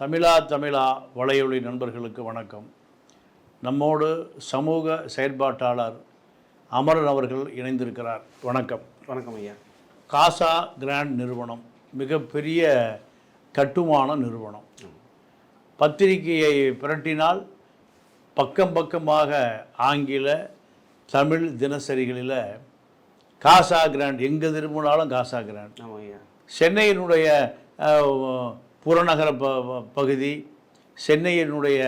தமிழா தமிழா வலையொலி நண்பர்களுக்கு வணக்கம். நம்மோடு சமூக செயற்பாட்டாளர் அமரன் அவர்கள் இணைந்திருக்கிறார். வணக்கம். வணக்கம் ஐயா. காசா கிராண்ட் நிறுவனம் மிகப்பெரிய கட்டுமான நிறுவனம். பத்திரிகையை பிரட்டினால் பக்கம் பக்கமாக ஆங்கில தமிழ் தினசரிகளில் காசா கிராண்ட் எங்கே திரும்பினாலும் காசா கிராண்ட். சென்னையினுடைய புறநகர ப பகுதி சென்னையினுடைய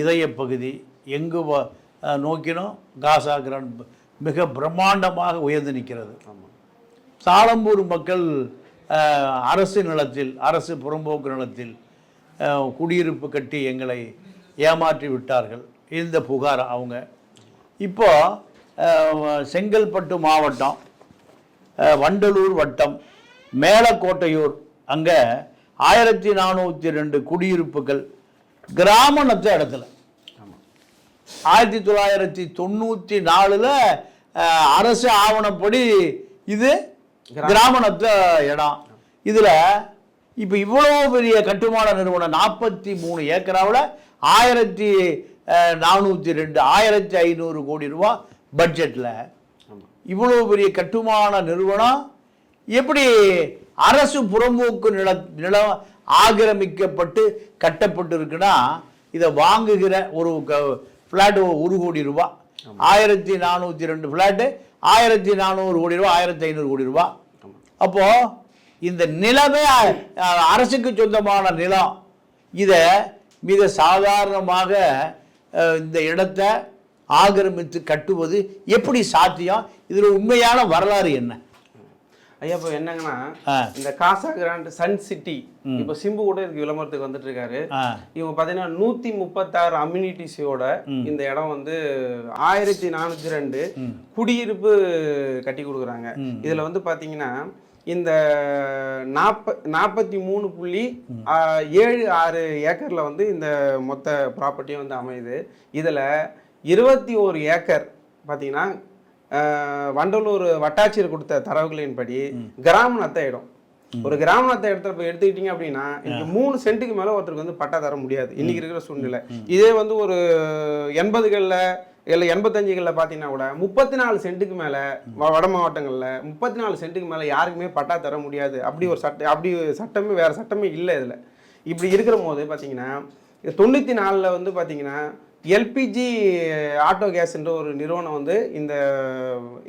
இதய பகுதி எங்கு நோக்கினோம் காசா கிராண்ட் மிக பிரம்மாண்டமாக உயர்ந்து நிற்கிறது. சாலம்பூர் மக்கள் அரசு நிலத்தில் அரசு புறம்போக்கு நிலத்தில் குடியிருப்பு கட்டி எங்களை ஏமாற்றி விட்டார்கள். இந்த புகார் அவங்க. இப்போ செங்கல்பட்டு மாவட்டம் வண்டலூர் வட்டம் மேலக்கோட்டையூர் அங்கே ஆயிரத்தி நானூற்றி ரெண்டு குடியிருப்புகள் கிராமணத்த இடத்துல. ஆயிரத்தி தொள்ளாயிரத்தி தொண்ணூற்றி நாலில் அரசு ஆவணப்படி இது கிராமணத்த இடம். இதில் இப்போ இவ்வளோ பெரிய கட்டுமான நிறுவனம் நாற்பத்தி மூணு ஏக்கராவில் ஆயிரத்தி நானூற்றி ரெண்டு ஆயிரத்தி ஐநூறு கோடி ரூபா பட்ஜெட்டில் இவ்வளோ பெரிய கட்டுமான நிறுவனம் எப்படி அரசு புறம்போக்கு நில நிலம் ஆக்கிரமிக்கப்பட்டு கட்டப்பட்டு இருக்குன்னா இதை வாங்குகிற ஒரு ஃப்ளாட் ஒரு கோடி ரூபா. ஆயிரத்தி நானூற்றி ரெண்டு ஃப்ளாட்டு ஆயிரத்தி நானூறு கோடி ரூபா ஆயிரத்தி ஐநூறு கோடி ரூபா. ஆமாம் அப்போ இந்த நிலமே அரசுக்கு சொந்தமான நிலம். இதை மிக சாதாரணமாக இந்த இடத்தை ஆக்கிரமித்து கட்டுவது எப்படி சாத்தியம்? இதில் உண்மையான வரலாறு என்ன? ஐயா இப்போ என்னங்கன்னா. இந்த காசா கிராண்ட் சன் சிட்டி இப்போ சிம்பு கூட இதுக்கு விளம்பரத்துக்கு வந்துட்டு இருக்காரு இவங்க பார்த்தீங்கன்னா நூற்றி முப்பத்தாறு அம்யூனிட்டிஸோட இந்த இடம் வந்து ஆயிரத்தி நானூற்றி ரெண்டு குடியிருப்பு கட்டி கொடுக்குறாங்க. இதில் வந்து பார்த்தீங்கன்னா இந்த நாற்ப நாற்பத்தி மூணு புள்ளி ஏழு ஆறு ஏக்கரில் வந்து இந்த மொத்த ப்ராப்பர்ட்டியும் வந்து அமையுது. இதில் இருபத்தி ஒரு ஏக்கர் பார்த்தீங்கன்னா வண்டலூர் வட்டாட்சியர் கொடுத்த தரவுகளின்படி கிராமணத்த இடம் ஒரு கிராமணத்தை இடத்துல போய் எடுத்துக்கிட்டீங்க அப்படின்னா இன்னைக்கு மூணு சென்ட்டுக்கு மேல ஒருத்தருக்கு வந்து பட்டா தர முடியாது. இன்னைக்கு இருக்கிற சூழ்நிலை. இதே வந்து ஒரு எண்பதுகளில் இல்லை எண்பத்தஞ்சுகளில் பார்த்தீங்கன்னா கூட முப்பத்தி நாலு சென்ட்டுக்கு மேலே வட மாவட்டங்களில் முப்பத்தி நாலு சென்ட்டுக்கு மேலே யாருக்குமே பட்டா தர முடியாது. அப்படி ஒரு சட்ட அப்படி சட்டமே வேறு சட்டமே இல்லை இதில். இப்படி இருக்கிற போது பார்த்தீங்கன்னா தொண்ணூற்றி நாலில் வந்து பார்த்தீங்கன்னா எல்பிஜி ஆட்டோ கேஸ்ன்ற ஒரு நிறுவனம் வந்து இந்த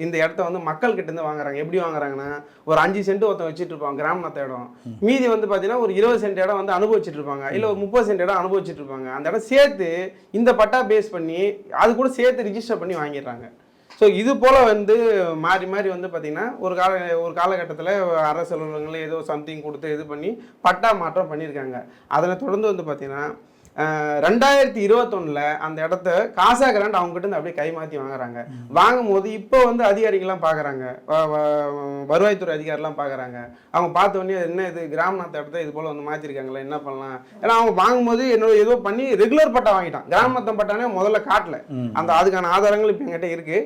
இந்த இடத்த வந்து மக்கள்கிட்ட இருந்து வாங்குறாங்க. எப்படி வாங்குறாங்கன்னா ஒரு அஞ்சு சென்ட் ஒருத்தன் வச்சுட்டு இருப்பாங்க கிராமத்த இடம். மீதி வந்து பார்த்தீங்கன்னா ஒரு இருபது சென்ட் இடம் வந்து அனுபவிச்சுட்டு இருப்பாங்க. இல்லை ஒரு முப்பது சென்ட் இடம் அனுபவிச்சுட்டு இருப்பாங்க. அந்த இடம் சேர்த்து இந்த பட்டா பேஸ் பண்ணி அது கூட சேர்த்து ரிஜிஸ்டர் பண்ணி வாங்கிடுறாங்க. ஸோ இது போல் வந்து மாறி மாறி வந்து பார்த்திங்கன்னா ஒரு கால ஒரு காலகட்டத்தில் அரசு அலுவலகங்கள் ஏதோ சம்திங் கொடுத்து இது பண்ணி பட்டா மாற்றம் பண்ணியிருக்காங்க. அதனை தொடர்ந்து வந்து பார்த்திங்கன்னா ரெண்டாயிரத்தி இருபத்தொன்னில் அந்த இடத்த காசா கிராண்ட் அவங்க கிட்ட இருந்து அப்படியே கை மாற்றி வாங்குறாங்க. வாங்கும் போது இப்போ வந்து அதிகாரிகள்லாம் பார்க்குறாங்க வருவாய்த்துறை அதிகாரிலாம் பார்க்குறாங்க அவங்க பார்த்த உடனே என்ன இது கிராமத்து இடத்த இது போல் வந்து மாற்றிருக்காங்களே என்ன பண்ணலாம்? ஏன்னா அவங்க வாங்கும்போது என்னோட ஏதோ பண்ணி ரெகுலர் பட்டா வாங்கிட்டான். கிராமத்து பட்டானே முதல்ல காட்டல. அந்த அதுக்கான ஆதாரங்கள் இப்போ எங்கிட்ட இருக்கு.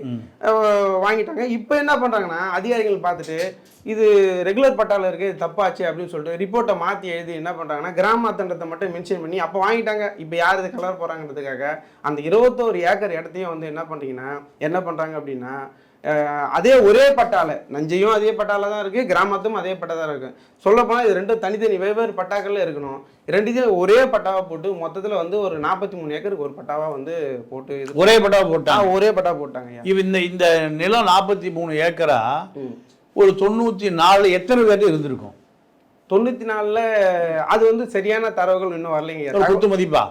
வாங்கிட்டாங்க. இப்போ என்ன பண்ணுறாங்கன்னா அதிகாரிகள் பார்த்துட்டு இது ரெகுலர் பட்டால இருக்கு தப்பாச்சு அப்படின்னு சொல்லிட்டு ரிப்போர்ட்டை மாற்றி எழுதி என்ன பண்ணுறாங்கன்னா கிராமத்தன்றத்தை மட்டும் மென்ஷன் பண்ணி அப்போ வாங்கிட்டாங்க. இப்போ யார் இது கலர் போகிறாங்கிறதுக்காக அந்த இருபத்தோரு ஏக்கர் இடத்தையும் வந்து என்ன பண்ணுறீங்கன்னா என்ன பண்ணுறாங்க அப்படின்னா அதே ஒரே பட்டால நஞ்சையும் அதே பட்டால தான் இருக்குது கிராமத்தும் அதே பட்டா தான் இருக்குது சொல்லப்போனால் இது ரெண்டும் தனித்தனி வெவ்வேறு பட்டாக்கள்ல இருக்கணும். ரெண்டுத்தையும் ஒரே பட்டாவை போட்டு மொத்தத்தில் வந்து ஒரு நாற்பத்தி மூணு ஏக்கருக்கு ஒரு பட்டாவா வந்து போட்டு இது ஒரே பட்டா ஆ, போட்டான் ஒரே பட்டா போட்டாங்க இவ இந்த இந்த நிலம் நாற்பத்தி மூணு ஏக்கரா. ஒரு தொண்ணூற்றி நாலு எத்தனை பேர் இருந்திருக்கும்? தொண்ணூத்தி நாலுல அது வந்து சரியான தரவுகள் இன்னும் வரலைங்க. குத்து மதிப்பா?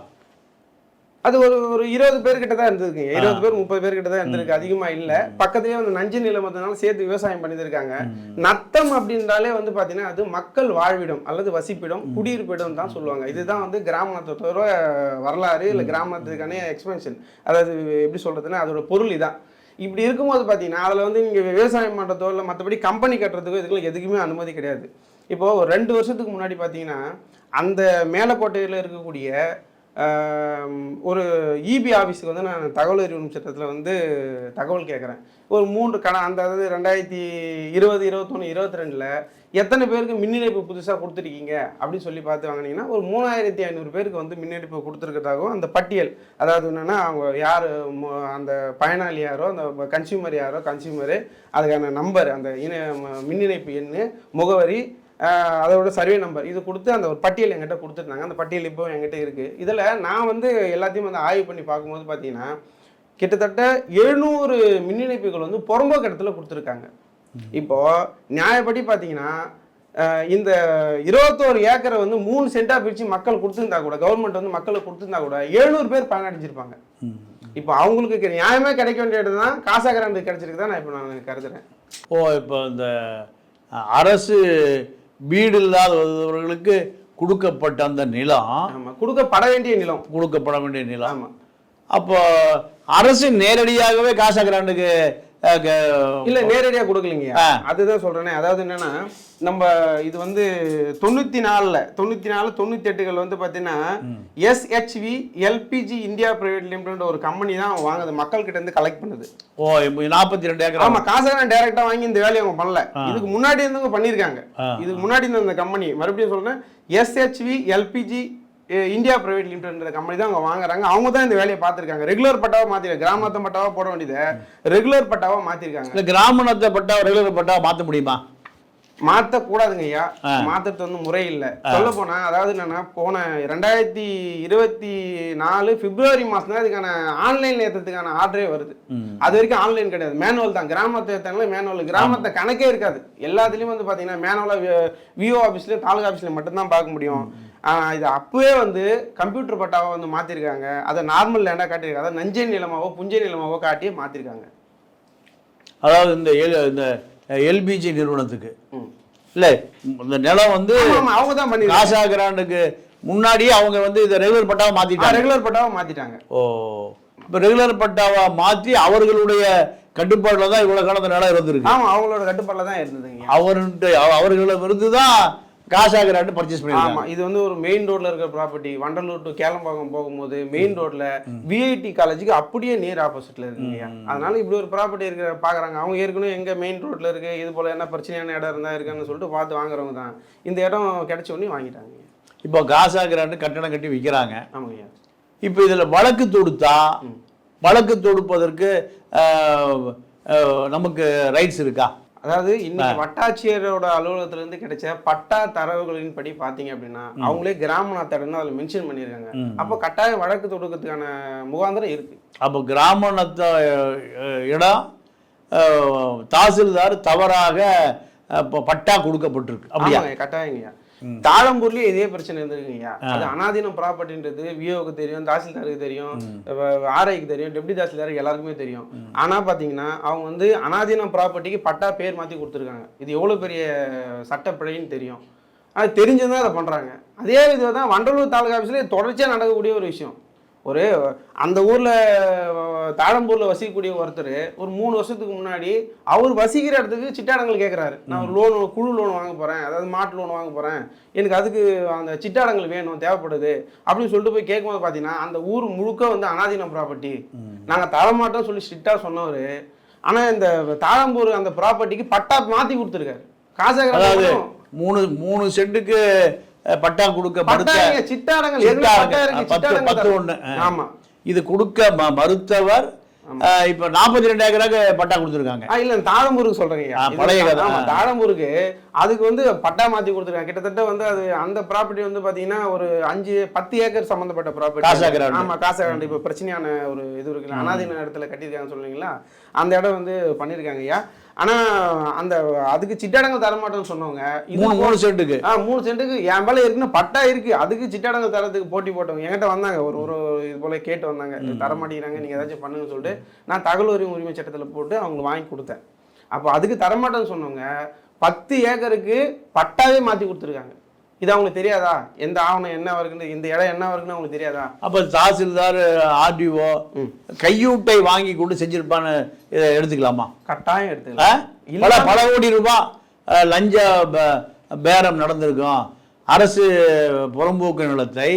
அது ஒரு ஒரு இருபது பேர் கிட்ட தான் இருந்திருக்குங்க. இருபது பேர் முப்பது பேர் கிட்ட தான் இருந்திருக்கு. அதிகமா இல்ல. பக்கத்துலயே வந்து நஞ்சு நிலமத்தினால சேர்த்து விவசாயம் பண்ணியிருக்காங்க. நத்தம் அப்படின்றாலே வந்து பாத்தீங்கன்னா அது மக்கள் வாழ்விடம் அல்லது வசிப்பிடம் குடியிருப்பிடம் தான் சொல்லுவாங்க. இதுதான் வந்து கிராமத்தோட வரலாறு இல்ல கிராமத்துக்கான எக்ஸ்பென்ஷன் அதாவது எப்படி சொல்றதுன்னா அதோட பொருள் இதான். இப்படி இருக்கும்போது பார்த்தீங்கன்னா அதில் வந்து நீங்கள் விவசாயம் பண்ணுறதோ இல்லை மற்றபடி கம்பெனி கட்டுறதுக்கோ இதுக்குள்ள எதுக்குமே அனுமதி கிடையாது. இப்போது ஒரு ரெண்டு வருஷத்துக்கு முன்னாடி பார்த்தீங்கன்னா அந்த மேலக்கோட்டையில் இருக்கக்கூடிய ஒரு இபி ஆஃபீஸுக்கு வந்து நான் தகவல் அறிவிக்கும் சட்டத்தில் வந்து தகவல் கேட்குறேன். ஒரு மூன்று கண அந்த அதாவது ரெண்டாயிரத்தி இருபது இருபத்தொன்று இருபத்தி ரெண்டில் எத்தனை பேருக்கு மின் இணைப்பு புதுசாக கொடுத்துருக்கீங்க? அப்படின்னு சொல்லி பார்த்து வாங்கினீங்கன்னா ஒரு மூணாயிரத்தி ஐநூறு பேருக்கு வந்து மின் இணைப்பு கொடுத்துருக்கிறதாகவும் அந்த பட்டியல் அதாவது என்னென்னா அவங்க யார் அந்த பயனாளி யாரோ அந்த கன்சியூமர் யாரோ கன்சியூமரு அதுக்கான நம்பர் அந்த இணை ம- மின் இணைப்பு எண்ணு முகவரி அதோட சர்வே நம்பர் இது கொடுத்து அந்த ஒரு பட்டியல் என்கிட்ட கொடுத்துருந்தாங்க. அந்த பட்டியல் இப்போ என்கிட்ட இருக்குது இதில் நான் வந்து எல்லாத்தையும் வந்து ஆய்வு பண்ணி பார்க்கும்போது பார்த்தீங்கன்னா கிட்டத்தட்ட எழுநூறு மின் இணைப்புகள் வந்து புறம்போக்கு இடத்துல கொடுத்துருக்காங்க. இப்போ நியாயப்படி பார்த்தீங்கன்னா இந்த இருபத்தோரு ஏக்கரை வந்து மூணு சென்ட்டாக பிரித்து மக்கள் கொடுத்துருந்தா கூட கவர்மெண்ட் வந்து மக்களுக்கு கொடுத்துருந்தா கூட எழுநூறு பேர் பயனடைஞ்சிருப்பாங்க இப்போ அவங்களுக்கு நியாயமே கிடைக்க வேண்டிய இடம் தான். காசா கிராண்டு கிடைச்சிருக்கு தான் நான் இப்போ நான் கருதுறேன். ஓ இப்போ இந்த அரசு வீடு இல்லாதவர்களுக்கு கொடுக்கப்பட்ட அந்த நிலம் கொடுக்கப்பட வேண்டிய நிலம். கொடுக்கப்பட வேண்டிய நிலம். அப்போ அரசு நேரடியாகவே காசா கிராண்டுக்கு இல்ல நேரடியா கொடுக்கலீங்க. அதுதான் சொல்றேனே. அதாவது என்னன்னா நம்ம இது வந்து தொண்ணூத்தி நாலுல தொண்ணூத்தி நாலு தொண்ணூத்தி எட்டுகள் வந்து பாத்தீங்கன்னா SHV LPG India private limited ஒரு கம்பெனி தான் வாங்குது. மக்கள் கிட்ட இருந்து கலெக்ட் பண்ணுது. ஓ நாற்பத்தி ரெண்டு ஏக்கர்? ஆமா காசெல்லாம் டைரக்டா வாங்கி இந்த வேலையை அவங்க பண்ணல. இதுக்கு முன்னாடி இருந்தவங்க பண்ணிருக்காங்க ஆ. இதுக்கு முன்னாடி இருந்த இந்த கம்பெனி மறுபடியும் சொல்றேன் SHV LPG India private limited company தான் அவங்க வாங்குறாங்க. அவங்க தான் இந்த வேலையை பார்த்துருக்காங்க. ரெகுலர் பட்டாவா மாத்திருக்காங்க கிராமத்து பட்டாவா போட வேண்டியதை. ரெகுலர் பட்டாவா மாத்திருக்காங்க. இந்த கிராமணத்தை பட்டா ரெகுலர் பட்டா மாற்ற முடியுமா? மாத்த கூடாதுங்க ஐயா. மாத்துறது வந்து முறை இல்ல. சொல்ல போனா அதாவது என்னன்னா போன ரெண்டாயிரத்தி இருபத்தி நாலு பிப்ரவரி மாசம் தான் இதுக்கான ஆன்லைன் ஏற்றத்துக்கான ஆர்டரே வருது. அது வரைக்கும் ஆன்லைன் கிடையாது. மேனுவல் தான். கிராமத்தை ஏத்தாங்களே மேனுவல் கிராமத்தை கணக்கே இருக்காது. எல்லாத்துலயும் வந்து பாத்தீங்கன்னா மேனுவலா விஓ ஆபீஸ்லயும் தாலுகா ஆபீஸ்ல மட்டும்தான் பார்க்க முடியும். இது அப்பவே வந்து கம்ப்யூட்டர் பட்டாவை வந்து மாத்திருக்காங்க. அதை நார்மல் லேண்டா காட்டியிருக்காங்க அதாவது நஞ்சை நிலமாவோ புஞ்சை நிலமாவோ காட்டியே மாத்திருக்காங்க. அதாவது இந்த எல்- இந்த எல்பிஜி நிறுவனத்துக்கு. இல்லை இந்த நிலம் வந்து அவங்க தான் பண்ணிருக்காங்க. காசா கிராண்டுக்கு முன்னாடியே அவங்க வந்து இதை ரெகுலர் பட்டாவை மாத்திட்டாங்க. ரெகுலர் பட்டாவை மாத்திட்டாங்க. ஓ இப்போ ரெகுலர் பட்டாவா மாற்றி அவர்களுடைய கட்டுப்பாட்டில் தான் இவ்வளோ காலம் இந்த நிலம் இருந்திருக்கு. ஆமா அவங்களோட கட்டுப்பாடுல தான் இருந்ததுங்க. அவர்கிட்ட அவர்களிடம் இருந்து தான் காசா கிராண்டு பர்ச்சேஸ் ஆமா பண்ணிருக்காங்க இது வந்து ஒரு மெயின் ரோட்ல இருக்கிற ப்ராப்பர்ட்டி வண்டலூர் டு கேளம்பாக்கம் போகும்போது மெயின் ரோட்ல விஐடி காலேஜுக்கு அப்படியே நேர் ஆப்போசிட்ல இருக்குங்க அதனால இப்படி ஒரு ப்ராப்பர்ட்டி இருக்கிற பாக்குறாங்க. அவங்க ஏற்கனவே எங்க மெயின் ரோட்ல இருக்கு இது போல என்ன பிரச்சனையான இடம் இருந்தா இருக்குன்னு சொல்லிட்டு பார்த்து வாங்குறவங்க தான். இந்த இடம் கிடைச்ச உடனே வாங்கிட்டாங்க. இப்போ காசா கிராண்டு கட்டணம் கட்டி விற்கிறாங்க ஆமாங்கய்யா. இப்போ இதில் வழக்கு தொடுத்தா வழக்கு தொடுப்பதற்கு நமக்கு ரைட்ஸ் இருக்கா? அதாவது இன்னைக்கு வட்டாட்சியரோட அலுவலகத்துல இருந்து கிடைச்ச பட்டா தரவுகளின் படி பாத்தீங்க அப்படின்னா அவங்களே கிராம தடன்னு அதுல மென்ஷன் பண்ணியிருக்காங்க. அப்போ கட்டாயம் வழக்கு தொடுக்கிறதுக்கான முகாந்திரம் இருக்கு. அப்போ கிராமணத்தை அஹ், இடம் தாசில்தார் தவறாக பட்டா கொடுக்கப்பட்டிருக்கு. அப்படியா? கட்டாயங்கய்யா தாழம்பூர்லயே இதே பிரச்சனை இருந்திருக்குங்கய்யா. அது அனாதீனம் ப்ராப்பர்ட்டின்றது விஓக்கு தெரியும் தாசில்தாருக்கு தெரியும் ஆர்ஐக்கு தெரியும் டெப்டி தாசில்தாருக்கு எல்லாருக்குமே தெரியும். ஆனா பாத்தீங்கன்னா அவங்க வந்து அனாதீனம் ப்ராப்பர்ட்டிக்கு பட்டா பேர் மாத்தி கொடுத்துருக்காங்க. இது எவ்வளவு பெரிய சட்டப்பிழைன்னு தெரியும். அது தெரிஞ்சுதான் அதை பண்றாங்க. அதே விதம் தான் வண்டலூர் தாலுகா ஆஃபீஸ்ல தொடர்ச்சியா நடக்கக்கூடிய ஒரு விஷயம். ஒரு அந்த ஊர்ல தாழம்பூர்ல வசிக்கக்கூடிய ஒருத்தர் ஒரு மூணு வருஷத்துக்கு முன்னாடி அவர் வசிக்கிற இடத்துக்கு சிட்டாடங்கள் கேட்குறாரு நான் ஒரு லோன் குழு லோன் வாங்க போறேன் அதாவது மாட்டு லோன் வாங்க போறேன். எனக்கு அதுக்கு அந்த சிட்டாடங்கள் வேணும் தேவைப்படுது அப்படின்னு சொல்லிட்டு போய் கேட்கும்போது பார்த்தீங்கன்னா அந்த ஊர் முழுக்க வந்து அனாதீனம் ப்ராப்பர்ட்டி நாங்கள் தரமாட்டோம் சொல்லி ஸ்ட்ரிக்டாக சொன்னவர். ஆனா இந்த தாழம்பூர் அந்த ப்ராப்பர்ட்டிக்கு பட்டா மாத்தி கொடுத்துருக்காரு. அதாவது காசு மூணு மூணு சென்ட்டுக்கு அஹ், பட்டா கொடுக்க மறுத்த இருக்கு, பத்து. ஆமா. இது கொடுக்க மறுத்தவர் இப்ப நாற்பத்தி ரெண்டு ஏக்கராக்கு பட்டா கொடுத்துருக்காங்க. இல்ல தாழம்பூருக்கு சொல்றேங்க. பழைய கதை. தாழம்பூருக்கு அதுக்கு வந்து பட்டா மாத்தி கொடுத்துருக்காங்க. கிட்டத்தட்ட வந்து அது அந்த ப்ராப்பர்ட்டி வந்து பாத்தீங்கன்னா ஒரு அஞ்சு பத்து ஏக்கர் சம்பந்தப்பட்ட ப்ராப்பர்ட்டி. ஆமா காசாகிராண்டு. இப்ப பிரச்சனையான ஒரு இது இருக்குல்ல அனாதீன இடத்துல கட்டியிருக்காங்கன்னு சொல்லுவீங்களா அந்த இடம் வந்து பண்ணிருக்காங்க ஐயா. ஆனா அந்த அதுக்கு சிட்டாடங்கள் தரமாட்டோம்னு சொன்னவங்க மூணு மூணு சென்ட்டுக்கு. ஆ மூணு சென்ட்டுக்கு என் மேல இருக்குன்னு பட்டா இருக்கு. அதுக்கு சிட்டாடங்கள் தரத்துக்கு போட்டி போட்டவங்க என்கிட்ட வந்தாங்க. ஒரு ஒரு இது போல கேட்டு வந்தாங்க. தர மாட்டேங்கிறாங்க நீங்க ஏதாச்சும் பண்ணுங்கன்னு சொல்லிட்டு நான் தகவல் உரிமை உரிமை சட்டத்துல போட்டு அவங்க வாங்கி கொடுத்தேன். அப்போ அதுக்கு தரமாட்டேன்னு சொன்னவங்க பத்து ஏக்கருக்கு பட்டாவே மாத்தி கொடுத்துருக்காங்க. இது அவங்களுக்கு தெரியாதா? எந்த ஆவணம் என்ன இருக்குன்னு இந்த இடம் என்ன இருக்குன்னு அவங்களுக்கு தெரியாதா? அப்ப தாசில்தார் ஆர்டிஓ கையூட்டை வாங்கி கொண்டு செஞ்சிருப்பான்னு இதை எடுத்துக்கலாமா? கட்டாயம்? எடுத்துக்கலாம். பல பல கோடி ரூபாய் லஞ்ச பேரம் நடந்திருக்கும். அரசு புறம்போக்கு நிலத்தை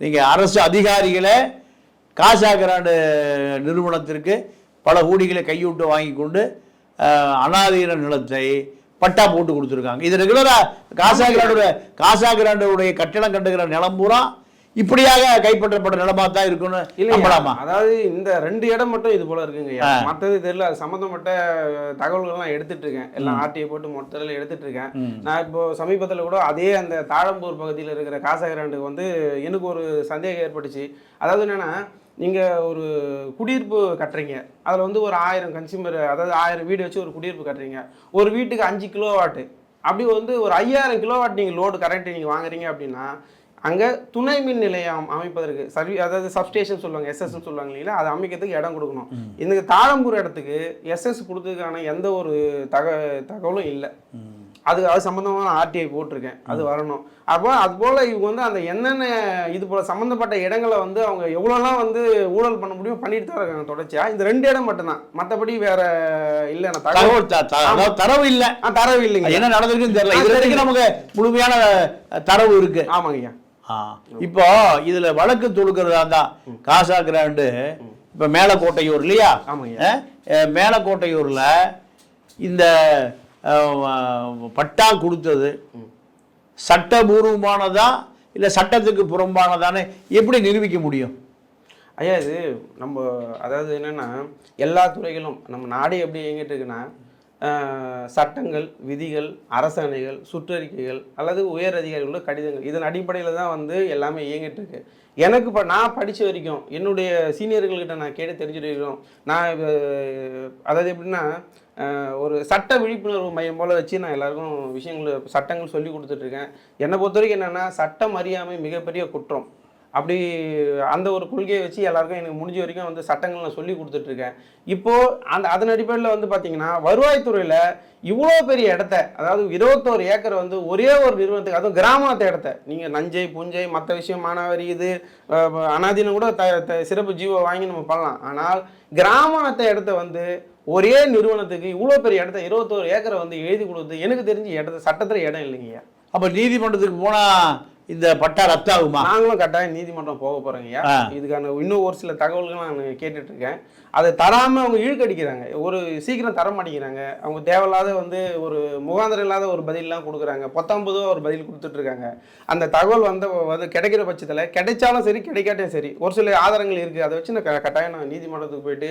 நீங்க அரசு அதிகாரிகளே காசா கிராண்டு நிறுவனத்திற்கு பல கோடிகளை கையூட்டு வாங்கி கொண்டு அனாதீன நிலத்தை பட்டா போட்டு கொடுத்துருக்காங்க. இது ரெகுலரா காசா கிராண்டுடைய காசா கிராண்டுடைய கட்டணம் கண்டுகிற நிலம் பூரா இப்படியாக கைப்பற்றப்பட்ட நிலமா தான் இருக்குன்னு நம்பலாமா? அதாவது இந்த ரெண்டு இடம் மட்டும் இது போல இருக்குங்க மத்தது தெரியல அது சம்மந்தப்பட்ட தகவல்கள்லாம் எடுத்துட்டு இருக்கேன் எல்லாம் ஆர்டிஐ போட்டு மொத்தத்தில் எடுத்துட்டு இருக்கேன் நான் இப்போ சமீபத்தில் கூட அதே அந்த தாழம்பூர் பகுதியில் இருக்கிற காசகிராண்டுக்கு வந்து எனக்கு ஒரு சந்தேகம் ஏற்பட்டுச்சு. அதாவது என்னன்னா நீங்க ஒரு குடியிருப்பு கட்டுறீங்க. அதில் வந்து ஒரு ஆயிரம் கன்சியூமர் அதாவது ஆயிரம் வீடு வச்சு ஒரு குடியிருப்பு கட்டுறீங்க. ஒரு வீட்டுக்கு அஞ்சு கிலோ வாட்டு அப்படி வந்து ஒரு ஐயாயிரம் கிலோ வாட் நீங்கள் லோடு கரண்ட் நீங்கள் வாங்குறீங்க அப்படின்னா அங்கே துணை மின் நிலையம் அமைப்பதற்கு சர்வீ அதாவது சப்ஸ்டேஷன் சொல்லுவாங்க எஸ்எஸ்ன்னு சொல்லுவாங்க இல்லைங்களா? அதை அமைக்கிறதுக்கு இடம் கொடுக்கணும். இந்த தாழம்பூர் இடத்துக்கு எஸ்எஸ் கொடுத்ததுக்கான எந்த ஒரு தக தகவலும் இல்லை. அது அது சம்மந்தமாக ஆர்டிஐ போட்டிருக்கேன். அது வரணும். அப்போ அது போல் இவங்க வந்து அந்த என்னென்ன இது போல் சம்மந்தப்பட்ட இடங்களை வந்து அவங்க எவ்வளோலாம் வந்து ஊழல் பண்ண முடியும் பண்ணிட்டு தான் இருக்காங்க தொடர்ச்சியாக இந்த ரெண்டு இடம் மட்டும்தான். மற்றபடி வேற இல்லை தகவல் தரவு இல்ல. தரவு இல்லைங்க. என்ன நடந்திருக்குன்னு தெரியல. இது வரைக்கும். நமக்கு முழுமையான தரவு இருக்கு. ஆமாங்க ஐயா. ஆ. இப்போ இதுல வழக்கு தொடுக்கிறதா தான் காசா கிராண்டு இப்ப மேலக்கோட்டையூர் இல்லையா? மேலக்கோட்டையூர்ல இந்த பட்டா கொடுத்தது. சட்டபூர்வமானதா இல்லை சட்டத்துக்கு புறம்பானதானே எப்படி நிரூபிக்க முடியும்? ஐயா இது நம்ம அதாவது என்னன்னா எல்லா துறைகளும் நம்ம நாடு எப்படி இயங்கிட்டு இருக்குன்னா சட்டங்கள் விதிகள் அரசாணைகள் சுற்றறிக்கைகள் அல்லது உயர் அதிகாரிகளோட கடிதங்கள் இதன் அடிப்படையில் தான் வந்து எல்லாமே இயங்கிட்டு இருக்கு. எனக்கு இப்போ நான் படித்த வரைக்கும் என்னுடைய சீனியர்கள்கிட்ட நான் கேட்டு தெரிஞ்சுட்டு நான் அதாவது எப்படின்னா ஒரு சட்ட விழிப்புணர்வு மையம் போல் வச்சு நான் எல்லாருக்கும் விஷயங்கள் சட்டங்கள் சொல்லி கொடுத்துட்ருக்கேன் என்னை பொறுத்த வரைக்கும் என்னென்னா சட்டம் அறியாமை மிகப்பெரிய குற்றம். அப்படி அந்த ஒரு கொள்கையை வச்சு எல்லாருக்கும் எனக்கு முடிஞ்ச வரைக்கும் வந்து சட்டங்கள் நான் சொல்லி கொடுத்துட்ருக்கேன். இப்போது அந்த அதன் அடிப்படையில் வந்து பார்த்தீங்கன்னா வருவாய்த்துறையில் இவ்வளோ பெரிய இடத்த அதாவது இருபத்தோரு ஏக்கர் வந்து ஒரே ஒரு நிறுவனத்துக்கு அதுவும் கிராமத்து இடத்த நீங்கள் நஞ்சை புஞ்சை மற்ற விஷயம் மானாவரி இது அனாதீனம் கூட த த- சிறப்பு ஜீவோ வாங்கி நம்ம பண்ணலாம். ஆனால் கிராமத்தை இடத்த வந்து ஒரே நிறுவனத்துக்கு இவ்வளோ பெரிய இடத்த இருபத்தோரு ஏக்கரை வந்து எழுதி கொடுத்து எனக்கு தெரிஞ்சு இடத்த சட்டத்தில் இடம் இல்லைங்கய்யா. அப்போ நீதிமன்றத்துக்கு போனால் இந்த பட்டா ரத்தாகுமா? நாங்களும் கட்டாயம் நீதிமன்றம் போக போறோங்கய்யா ஆ. இதுக்கான இன்னும் ஒரு சில தகவல்கள் நான் கேட்டுட்டு இருக்கேன். அதை தராம அவங்க இழுக்கடிக்கிறாங்க. ஒரு சீக்கிரம் தர மாட்டேங்கிறாங்க. அவங்க தேவையில்லாத வந்து ஒரு முகாந்திரம் இல்லாத ஒரு பதிலெலாம் கொடுக்குறாங்க. பத்தொன்பதுவா ஒரு பதில் கொடுத்துட்டு இருக்காங்க. அந்த தகவல் வந்து வந்து கிடைக்கிற பட்சத்தில் கிடைச்சாலும் சரி கிடைக்காட்டியும் சரி ஒரு சில ஆதாரங்கள் இருக்குது அதை வச்சு நான் கட்டாயம் நான் நீதிமன்றத்துக்கு போயிட்டு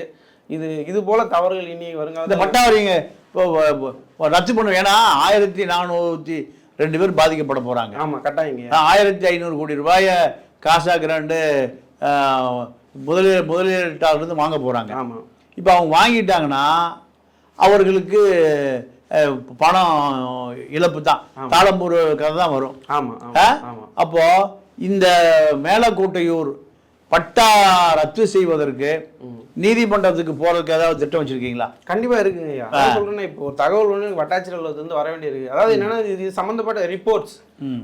இது இது போல தவறுகள் இனி இந்த வருங்கால பட்டா நீங்க இப்போ ரத்து பண்ண ஏன்னா ஆயிரத்தி நானூத்தி ரெண்டு பேர் பாதிக்கப்பட போறாங்க. ஆமா கட்டாயங்க. ஆயிரத்தி ஐநூறு கோடி ரூபாய காசா கிராண்டு ஆஹ், முதலீடு முதலீட்டாளர்லேருந்து வாங்க போறாங்க. ஆமா. இப்போ அவங்க வாங்கிட்டாங்கன்னா அவர்களுக்கு பணம் இழப்பு தான். தாளம்பூர் கதை தான் வரும். ஆமா ஆ? ஆமா ஆமா. அப்போ இந்த மேலக்கோட்டையூர் பட்டா ரத்து செய்வதற்கு நீதிமன்றத்துக்கு போறதுக்கு ஏதாவது திட்டம் வச்சிருக்கீங்களா? கண்டிப்பா இருக்குங்க ஐயா. அதான் சொல்றேன் இப்போ ஒரு தகவல் ஒன்று வட்டாட்சியர் அலுவலகத்துல வர வேண்டியிருக்கு. அதாவது என்னன்னா இது சம்பந்தப்பட்ட ரிப்போர்ட்ஸ்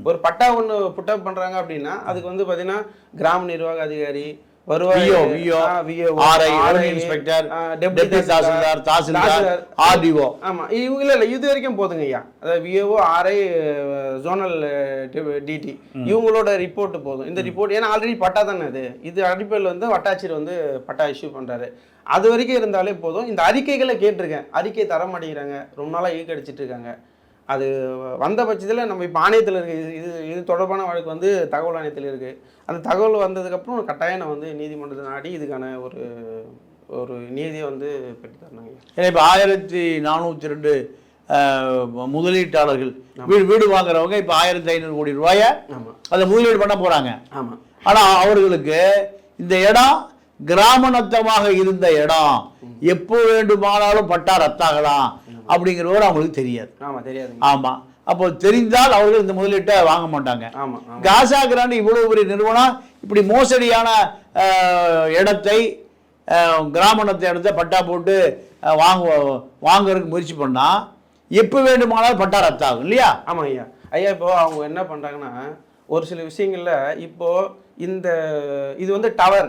ஒரு பட்டா ஒன்று புட்டப் பண்றாங்க அப்படின்னா அதுக்கு வந்து பாத்தீங்கன்னா கிராம நிர்வாக அதிகாரி இது வரைக்கும் போதுங்க ஐயா. அதாவது விஏஓ ஆர்ஐ ஜோனல் டிடி இவங்களோட ரிப்போர்ட் போதும். இந்த ரிப்போர்ட் ஏன்னா ஆல்ரெடி பட்டா தானே இது இது அடிப்படையில் வந்து வட்டாட்சியர் வந்து பட்டா இஷ்யூ பண்றாரு. அது வரைக்கும் இருந்தாலே போதும். இந்த அறிக்கைகளை கேட்டிருக்கேன். அறிக்கை தர மாட்டேங்கிறாங்க ரொம்ப நாளா ஈக்கடிச்சிட்டு இருக்காங்க. அது வந்த பட்சத்தில் நம்ம இப்போ ஆணையத்தில் இருக்கு. இது இது இது தொடர்பான வழக்கு வந்து தகவல் ஆணையத்தில் இருக்கு. அந்த தகவல் வந்ததுக்கப்புறம் கட்டாயம் நான் வந்து நீதிமன்றத்தை நாடி இதுக்கான ஒரு ஒரு நீதியை வந்து பெற்று தரணுங்க. ஏன்னா இப்போ ஆயிரத்தி நானூற்றி ரெண்டு முதலீட்டாளர்கள் வீடு வீடு வாங்குறவங்க இப்போ ஆயிரத்தி ஐநூறு கோடி ரூபாய ஆமாம் அதை முதலீடு பண்ண போறாங்க. ஆமாம் ஆனா அவர்களுக்கு இந்த இடம் கிராமநத்தமாக இருந்த இடம் எப்போ வேண்டுமானாலும் பட்டா ரத்தாகலாம் அப்படிங்கிறவர் அவங்களுக்கு தெரியாது. ஆமாம் அப்போ தெரிந்தால் அவர்கள் இந்த முதலீட்டை வாங்க மாட்டாங்க. காசா கிராண்ட் இவ்வளவு பெரிய நிறுவனம் இப்படி மோசடியான இடத்தை கிராமணத்தை இடத்த பட்டா போட்டு வாங்க வாங்குறதுக்கு முயற்சி பண்ணா எப்போ வேண்டுமானாலும் பட்டா ரத்தாகும் இல்லையா? ஆமாம் ஐயா. ஐயா இப்போ அவங்க என்ன பண்ணுறாங்கன்னா ஒரு சில விஷயங்கள்ல இப்போ இந்த இது வந்து டவர்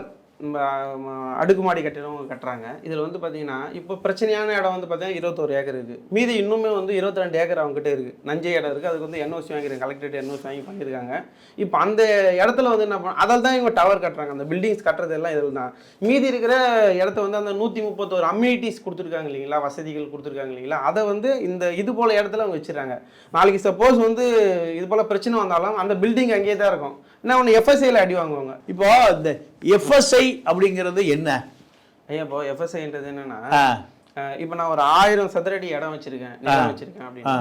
அடுக்குமாடி கட்டிடம் கட்டுறாங்க. இதில் வந்து பார்த்தீங்கன்னா இப்போ பிரச்சனையான இடம் வந்து பார்த்தீங்கன்னா இருபத்தோரு ஏக்கர் இருக்குது மீதி இன்னுமே வந்து இருபத்தி ரெண்டு ஏக்கர் அவங்ககிட்ட இருக்குது நஞ்சை இடம் இருக்குது அதுக்கு வந்து என்ஓசி வாங்கிருக்காங்க கலெக்டரேட் என்ஓசி வாங்கி பண்ணியிருக்காங்க. இப்போ அந்த இடத்துல வந்து என்ன பண்ண அதில் தான் இவங்க டவர் கட்டுறாங்க. அந்த பில்டிங்ஸ் கட்டுறது எல்லாம் இதில் தான். மீதி இருக்கிற இடத்த வந்து அந்த நூற்றி முப்பத்தோரு அம்யூனிட்டிஸ் கொடுத்துருக்காங்க இல்லைங்களா? வசதிகள் கொடுத்துருக்காங்க இல்லைங்களா? அதை வந்து இந்த இது போல் இடத்துல அவங்க வச்சிடறாங்க. நாளைக்கு சப்போஸ் வந்து இது போல் பிரச்சனை வந்தாலும் அந்த பில்டிங் அங்கேயே தான் இருக்கும். என்ன ஒன்று எஃப்எஸ்ஐயில் அடி வாங்குவாங்க. இப்போ இந்த எஃப்எஸ்ஐ அப்படிங்கிறது என்ன? ஐயா இப்போ எஃப்எஸ்ஐன்றது என்னன்னா இப்போ நான் ஒரு ஆயிரம் சதுரடி இடம் வச்சிருக்கேன் நிலம் வச்சிருக்கேன் அப்படின்னா.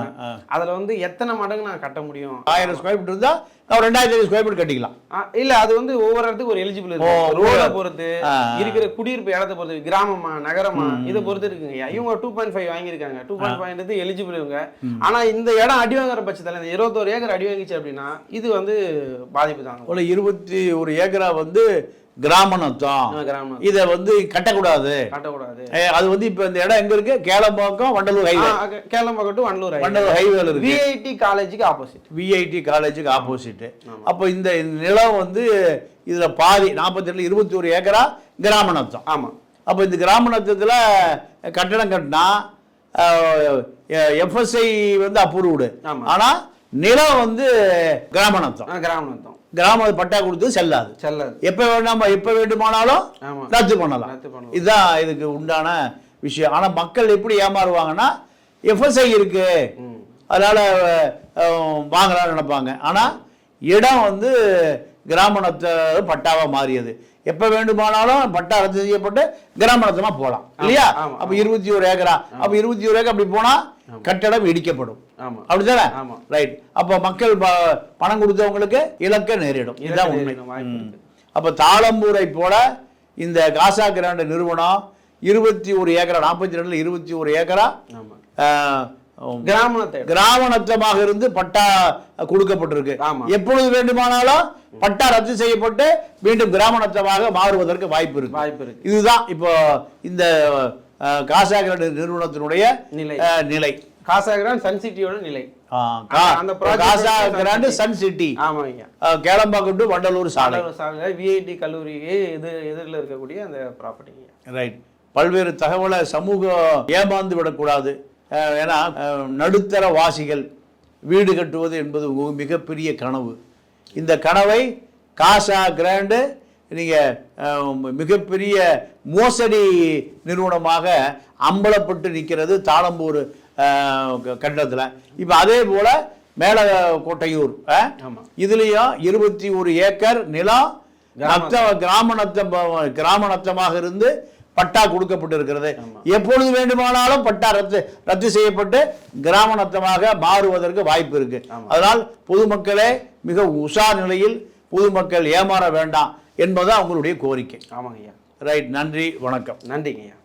அதுல வந்து எத்தனை மடங்கு நான் கட்ட முடியும்? ஆயிரம் ஸ்கொயர் ஃபீட் இருந்தால் நான் ரெண்டாயிரத்தி ஸ்கொயர் ஃபீட் கட்டிக்கலாம். இல்ல அது வந்து ஒவ்வொரு இடத்துக்கு ஒரு எலிஜிபிள் இருக்கு. ரோட பொறுத்து. இருக்கிற குடியிருப்பு இடத்தை பொறுத்து கிராமமா நகரமா இதை பொறுத்து இருக்குங்க. இவங்க டூ பாயிண்ட் ஃபைவ் வாங்கியிருக்காங்க. டூ பாயிண்ட் ஃபைவ்ன்றது எலிஜிபிள் இவங்க. ஆனா இந்த இடம் அடி வாங்குற பட்சத்துல இந்த இருபத்தோரு ஏக்கர் அடி வாங்கிச்சு அப்படின்னா இது வந்து பாதிப்பு தாங்க ஒரு இருபத்தி ஒரு ஏக்கரா வந்து கிராமணத்தம் கிராமம் இதை வந்து கட்டக்கூடாது. காட்டக்கூடாது. அது வந்து இப்போ இந்த இடம் எங்க இருக்கு? கேளம்பாக்கம் வண்டலூர் ஹைவே கேளம்பாக்கம் டு வண்டலூர் வண்டலூர் ஹைவேல இருக்கு. விஐடி காலேஜுக்கு ஆப்போசிட் விஐடி காலேஜுக்கு ஆப்போசிட் அப்போ இந்த நிலம் வந்து இதுல பாதி நாற்பத்தி ரெண்டு இருபத்தி ஒரு ஏக்கரா கிராமணத்தம் ஆமா. அப்போ இந்த கிராமணத்தத்தில் கட்டடம் கட்டினா எஃப்எஸ்ஐ வந்து அப்ரூவ்டு ஆமா. ஆனா நிலம் வந்து கிராமணத்தம் ஆ, கிராமம் கிராம பட்டா கொடுத்து செல்லாது. செல்லாது. எப்ப வேணாம எப்ப வேண்டுமானாலும் ரத்து பண்ணலாம். இதுதான் இதுக்கு உண்டான விஷயம். ஆனா மக்கள் எப்படி ஏமாறுவாங்கன்னா எஃப்எஸ்ஐ இருக்கு. அதனால வாங்கலாம்னு நினைப்பாங்க. ஆனா இடம் வந்து கிராமணத்தை பட்டாவா மாறியது. எப்ப வேண்டுமானாலும் பட்டா ரத்து செய்யப்பட்டு கிராமணத்தமா போலாம் இல்லையா? அப்ப இருபத்தி ஒரு ஏக்கரா? அப்ப இருபத்தி ஒரு ஏக்கர் அப்படி போனா கட்டடம் இடிக்கப்படும். ஆமா. ரைட் அப்ப மக்கள் பணம் கொடுத்தவங்களுக்கு இலக்க நேரிடும். இதுதான் உண்மை. அப்ப தாளம்பூரை போல இந்த காசா கிராண்ட் நிறுவனம் இருபத்தி ஒரு ஏக்கரா நாற்பத்தி ரெண்டுல இருபத்தி ஒரு ஏக்கரா கிராமத்தை கிராமணத்தமாக இருந்து பட்டா கொடுக்கப்பட்டிருக்கு. எப்பொழுது வேண்டுமானாலும் பட்டா ரத்து செய்யப்பட்டு மீண்டும் கிராமணத்தமாக மாறுவதற்கு வாய்ப்பு இருக்கு. வாய்ப்பு இருக்கு. இதுதான் இப்போ இந்த காசா கிராண்ட் நிறுவனத்தினுடைய நிலை. காசாகிரான் சன் சிட்டியோட நிலை. அந்த Casa Grand Sun Sun City. ஆமாங்க கேளம்பாக்கம் டு வண்டலூர் சாலை. விஐடி கல்லூரிக்கு எதிர் எதிரில் இருக்கக்கூடிய அந்த ப்ராப்பர்ட்டிங்க ரைட் பல்வேறு தகவலை சமூகம் ஏமாந்து விடக்கூடாது. ஏன்னா நடுத்தர வாசிகள் வீடு கட்டுவது என்பது மிகப்பெரிய கனவு. இந்த கனவை காசா கிராண்டு நீங்கள் மிகப்பெரிய மோசடி நிறுவனமாக அம்பலப்பட்டு நிற்கிறது. தாளம்பூர் கட்டடத்தில். இப்போ அதே போல் மேல கோட்டையூர். இதுலேயும் இருபத்தி ஒரு ஏக்கர் நிலம் நத்த கிராம நத்தம் கிராம நத்தமாக இருந்து பட்டா கொடுக்கப்பட்டிருக்கிறது. எப்பொழுது வேண்டுமானாலும் பட்டா ரத்து ரத்து செய்யப்பட்டு கிராம நத்தமாக மாறுவதற்கு வாய்ப்பு இருக்கு. அதனால் பொதுமக்களே மிக உஷார் நிலையில் பொதுமக்கள் ஏமாற வேண்டாம் என்பதுதான் அவங்களுடைய கோரிக்கை. ஆமாங்க ஐயா ரைட் நன்றி வணக்கம். நன்றிங்க ஐயா